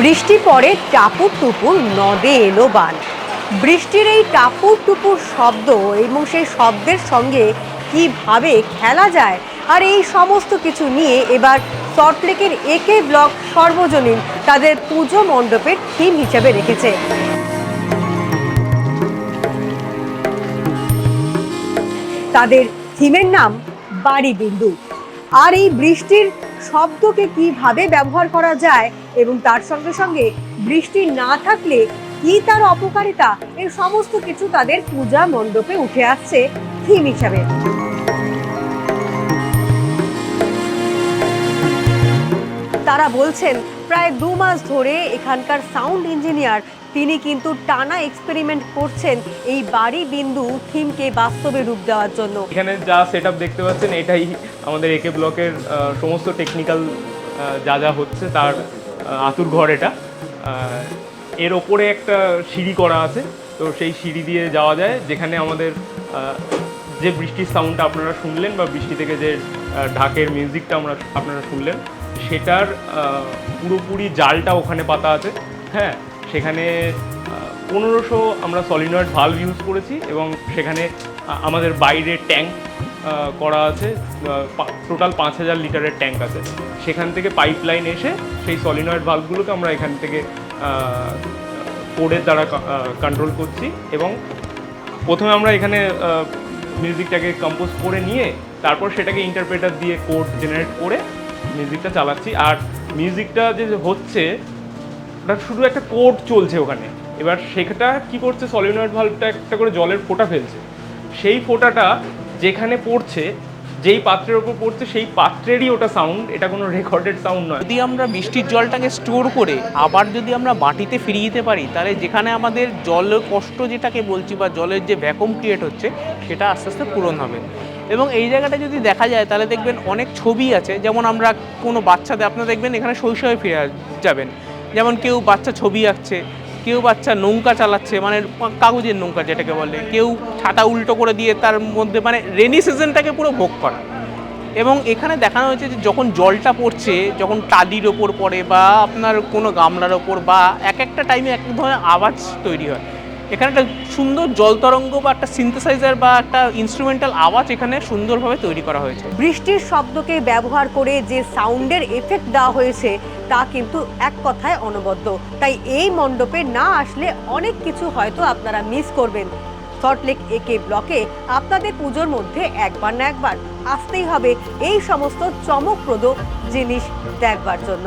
বৃষ্টি পড়ে টাপুর টুপুর নদে এলো বান। বৃষ্টির এই টাপুর টুপুর শব্দ এবং সেই শব্দের সঙ্গে কীভাবে খেলা যায় আর এই সমস্ত কিছু নিয়ে এবার সল্টলেকের একে ব্লক সর্বজনীন তাদের পুজো মণ্ডপের থিম হিসেবে রেখেছে। তাদের থিমের নাম বাড়ি বিন্দু আর এই বৃষ্টির শব্দকে কীভাবে ব্যবহার করা যায় এবং তার সঙ্গে সঙ্গে বৃষ্টি না থাকলে কি তার অপকারিতা এই সমস্ত কিছু তাদের পূজা মণ্ডপে উঠে আসছে থিম হিসাবে। তারা বলছেন, প্রায় দু মাস ধরে এখানকার সাউন্ড ইঞ্জিনিয়ার তিনি কিন্তু টানা এক্সপেরিমেন্ট করছেন এই বাড়ি বিন্দু থিমকে বাস্তবে রূপ দেওয়ার জন্য। এখানে যা সেট দেখতে পাচ্ছেন, এটাই আমাদের একে ব্লকের সমস্ত টেকনিক্যাল যা যা হচ্ছে তার আতুর ঘর এটা। এর ওপরে একটা সিঁড়ি করা আছে, তো সেই সিঁড়ি দিয়ে যাওয়া যায়, যেখানে আমাদের যে বৃষ্টির সাউন্ডটা আপনারা শুনলেন বা বৃষ্টি থেকে যে ঢাকের মিউজিকটা আমরা আপনারা শুনলেন, সেটার পুরোপুরি জালটা ওখানে পাতা আছে হ্যাঁ? সেখানে পনেরোশো আমরা সলিনয়েড ভালভ ইউজ করেছি এবং সেখানে আমাদের বাইরে ট্যাঙ্ক করা আছে টোটাল পাঁচ হাজার লিটারের ট্যাঙ্ক আছে। সেখান থেকে পাইপ লাইন এসে সেই সলিনয়েড ভালভগুলোকে আমরা এখান থেকে কোডের দ্বারা কন্ট্রোল করছি এবং প্রথমে আমরা এখানে মিউজিকটাকে কম্পোজ করে নিয়ে তারপর সেটাকে ইন্টারপ্রেটার দিয়ে কোড জেনারেট করে মিউজিকটা চালাচ্ছি। আর মিউজিকটা যে হচ্ছে ওটা শুধু একটা কোড চলছে ওখানে। এবার সেটা কি করছে সলিনয়েড ভাল্বটা একটা করে জলের ফোঁটা ফেলছে। সেই ফোঁটাটা যেখানে পড়ছে, যেই পাত্রের ওপর পড়ছে, সেই পাত্রেরই ওটা সাউন্ড এটা কোনো রেকর্ডেড সাউন্ড নয়। যদি আমরা বৃষ্টির জলটাকে স্টোর করে আবার যদি আমরা মাটিতে ফিরিয়ে দিতে পারি, তাহলে যেখানে আমাদের জল কষ্ট যেটাকে বলছি বা জলের যে ভ্যাকুম ক্রিয়েট হচ্ছে, সেটা আস্তে আস্তে পূরণ হবে। এবং এই জায়গাটা যদি দেখা যায়, তাহলে দেখবেন অনেক ছবি আছে। যেমন আমরা কোনো বাচ্চাদের আপনারা দেখবেন এখানে শৈশবে ফিরে যাবেন। যেমন কেউ বাচ্চা ছবি আঁকছে, কেউ বাচ্চা নৌকা চালাচ্ছে মানে কাগজের নৌকা যেটাকে বলে, কেউ ছাতা উল্টো করে দিয়ে তার মধ্যে মানে রেনি সিজনটাকে পুরো ভোগ করা। এবং এখানে দেখানো হয়েছে যে যখন জলটা পড়ছে, যখন টাদির ওপর পড়ে বা আপনার কোনো গামলার ওপর বা এক একটা টাইমে এক এক ধরনের আওয়াজ তৈরি হয়। এখানে একটা সুন্দর জল তরঙ্গ বা একটা সিনথেসাইজার বা একটা ইনস্ট্রুমেন্টাল আওয়াজ এখানে সুন্দরভাবে তৈরি করা হয়েছে। বৃষ্টির শব্দকে ব্যবহার করে যে সাউন্ডের এফেক্ট দেওয়া হয়েছে, তা কিন্তু এক কথায় অনবদ্য। তাই এই মণ্ডপে না আসলে অনেক কিছু হয়তো আপনারা মিস করবেন। সল্টলেক একে ব্লকে আপনাদের পুজোর মধ্যে একবার না একবার আসতেই হবে এই সমস্ত চমকপ্রদ জিনিস দেখবার জন্য।